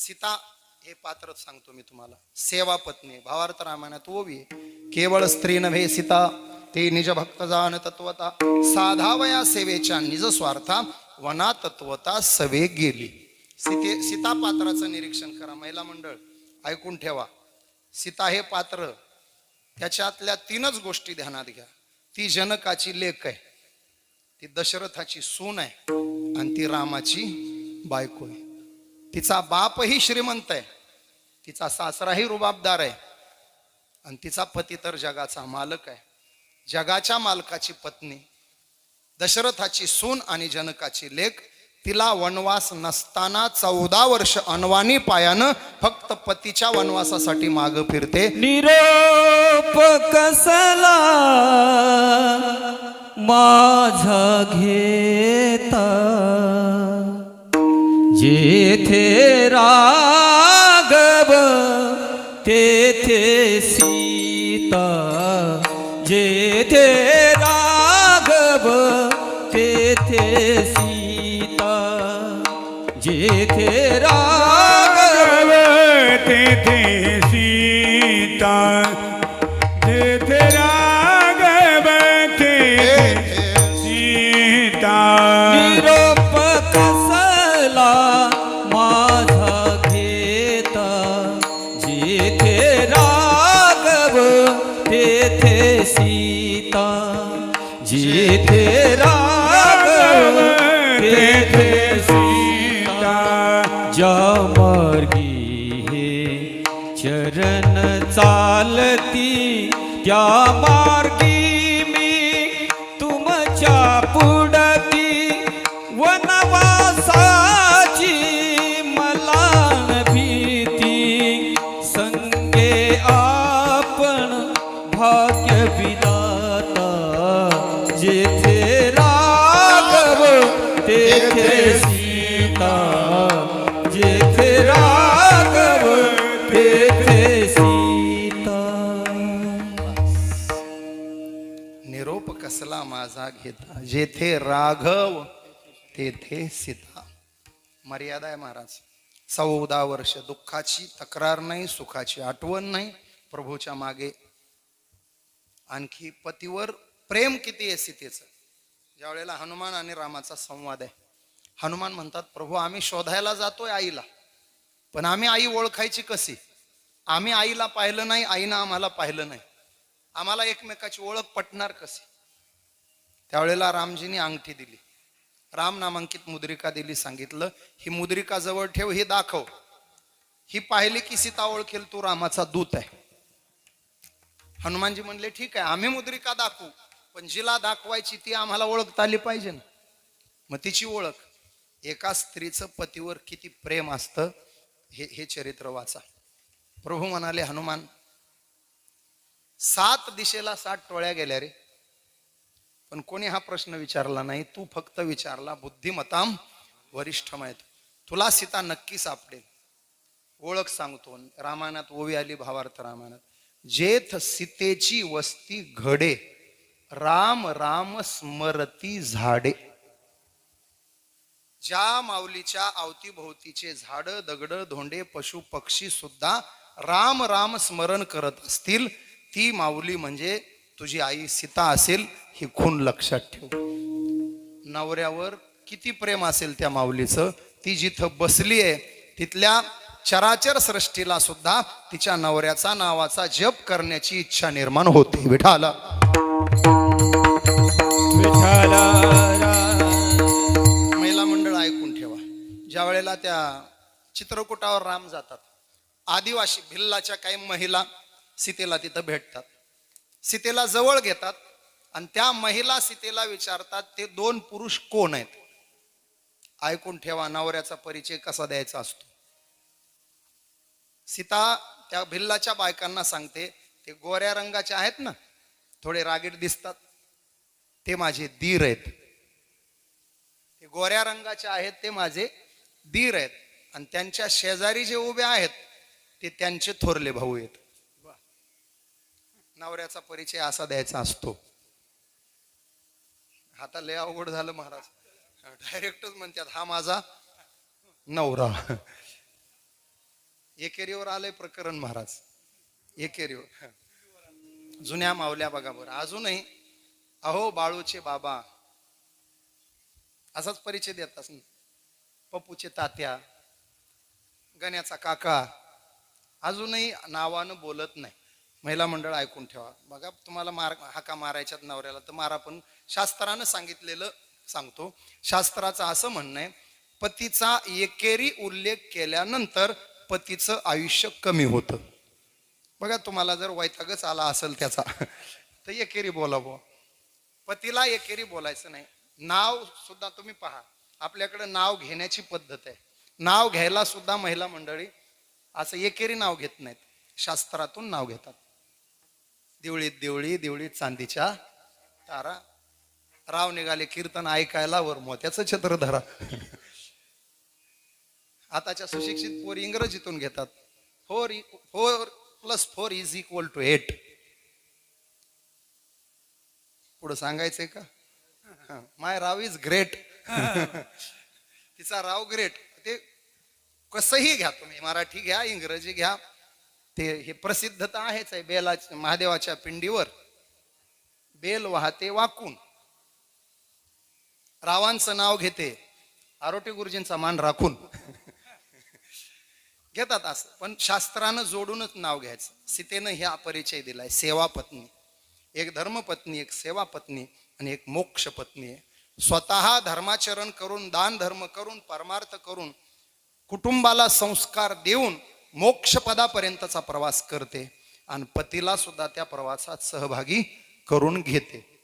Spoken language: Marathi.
सीता हे पात्र सांगतो मी तुम्हाला. सेवा पत्नी भावार्थ रामायणात ओवी केवळ स्त्री नव्हे सीता ते निज भक्त जाण तत्वता. साधावया सेवेच्या निज स्वार्था वना तत्वता सवे गेली. सीते सीता पात्राचं निरीक्षण करा महिला मंडळ ऐकून ठेवा. सीता हे पात्र त्याच्यातल्या तीनच गोष्टी ध्यानात घ्या. ती जनकाची लेख आहे. ती दशरथाची सून आहे. आणि ती रामाची बायको आहे. तिचा बापही श्रीमंत आहे. तिचा सासराही रुबाबदार आहे. आणि तिचा पती तर जगाचा मालक आहे. जगाच्या मालकाची पत्नी दशरथाची सून आणि जनकाची लेख तिला वनवास नसताना चौदा वर्ष अनवानी पायानं फक्त पतीच्या वनवासासाठी माग फिरते. निरोप कसला माझा घेता? जे तेथे सीता जेथे राघव तेथे सीता जेथे राघव तेथे सीता तेथे राघव जेथे राघव तेथे सीता ज्या मार्गी हे चरण चालती त्या मार्गी सीता जेथे राघव तेथे सीता। निरोप कसला माझा घेता जेथे राघव तेथे सीता। मर्यादा आहे महाराज. चौदा वर्ष दुःखाची तक्रार नाही सुखाची आठवण नाही प्रभूच्या मागे आणखी पतीवर प्रेम किती आहे सीतेचं? ज्या वेळेला हनुमान आणि रामाचा संवाद आहे हनुमान म्हणतात प्रभू आम्ही शोधायला जातोय आईला पण आम्ही आई ओळखायची कशी? आम्ही आईला पाहिलं नाही आईनं आम्हाला पाहिलं नाही. आम्हाला एकमेकाची ओळख पटणार कशी? त्यावेळेला रामजीने अंगठी दिली. राम नामांकित मुद्रिका दिली सांगितलं ही मुद्रिका जवळ ठेव ही दाखव. ही पाहिली की सीता ओळखेल तू रामाचा दूत आहे. हनुमानजी म्हणले ठीक आहे आम्ही मुद्रिका दाखवू पण जिला दाखवायची ती आम्हाला ओळखता आली पाहिजे ना. मग तिची ओळख एका स्त्रीचं पतीवर किती प्रेम असतं हे हे चरित्र वाचा. प्रभू म्हणाले हनुमान सात दिशेला सात टोळ्या गेल्या रे. पण कोणी हा प्रश्न विचारला नाही. तू फक्त विचारला बुद्धिमताम वरिष्ठ माहीत तुला सीता नक्की सापडेल. ओळख सांगतो. रामायणात ओवी आली भावार्थ रामायणात. जेथ सीतेची वस्ती घडे राम राम स्मरती झाडे. ज्या माऊलीच्या अवतीभोवतीचे झाड दगड धोंडे पशु पक्षी सुद्धा राम राम स्मरण करत असतील ती माऊली म्हणजे तुझी आई सीता असेल ही खून लक्षात ठेव. नवऱ्यावर किती प्रेम असेल त्या माऊलीचं ती जिथं बसली आहे तिथल्या चराचर सृष्टीला सुद्धा तिच्या नवऱ्याचा नावाचा जप करण्याची इच्छा निर्माण होते. विठाला विठाला ज्या त्या चित्रकुटावर राम जातात. आदिवासी भिल्लाच्या काही महिला सीतेला तिथं भेटतात. सीतेला जवळ घेतात आणि त्या महिला सीतेला विचारतात ते दोन पुरुष कोण आहेत? ऐकून ठेवा नवऱ्याचा परिचय कसा द्यायचा असतो. सीता त्या भिल्लाच्या बायकांना सांगते ते गोऱ्या रंगाचे आहेत ना थोडे रागीट दिसतात. ते माझे दीर आहेत. ते गोऱ्या रंगाचे आहेत ते माझे दीर आहेत आणि त्यांच्या शेजारी जे उभे आहेत ते त्यांचे थोरले भाऊ आहेत. नवऱ्याचा परिचय असा द्यायचा असतो. आता लय अवघड झालं महाराज. डायरेक्टच म्हणतात हा माझा नवरा. एकेरीवर आलंय प्रकरण महाराज. एकेरीवर. जुन्या मावल्या बघा बरं. अजूनही अहो बाळूचे बाबा. असाच परिचय देतात पप्पूचे तात्या गण्याचा काका अजूनही नावानं बोलत नाही. महिला मंडळ ऐकून ठेवा. बघा तुम्हाला मार हाका मारायच्यात नवऱ्याला तर मारा पण शास्त्रानं सांगितलेलं सांगतो. शास्त्राचं असं म्हणणं आहे पतीचा एकेरी उल्लेख केल्यानंतर पतीचं आयुष्य कमी होतं. बघा तुम्हाला जर वैतागच आला असेल त्याचा तर एकेरी बोलावं पतीला एकेरी बोलायचं नाही. नाव सुद्धा तुम्ही पहा. आपल्याकडे नाव घेण्याची पद्धत आहे. नाव घ्यायला सुद्धा महिला मंडळी असं एकेरी नाव घेत नाहीत. शास्त्रातून नाव घेतात. देवळीत देवळी देवळीत चांदीच्या तारा. राव निघाले कीर्तन ऐकायला वर मोत्याचं छत्र धरा. आताच्या सुशिक्षित पोर इंग्रजीतून घेतात. Four four plus four is equal to eight. पुढं सांगायचंय का? माय राव इज ग्रेट. तिचा राव ग्रेट ते कसंही घ्या तुम्ही. मराठी घ्या इंग्रजी घ्या. ते हे प्रसिद्ध तर आहेच आहे बेला महादेवाच्या पिंडीवर. बेल वाहते वाकून. रावांचं नाव घेते. आरोटी गुरुजींचा मान राखून. घेतात असं. पण शास्त्रानं जोडूनच नाव घ्यायचं. सीतेनं ह्या परिचय दिलाय. सेवा पत्नी एक धर्मपत्नी एक सेवा पत्नी आणि एक मोक्ष पत्नी आहे. स्वतः धर्माचरण करून दान धर्म करून परमार्थ करून कुटुंबाला संस्कार देऊन मोक्षपदापर्यंतचा प्रवास करते आणि पतीला सुद्धा त्या प्रवासात सहभागी करून घेते.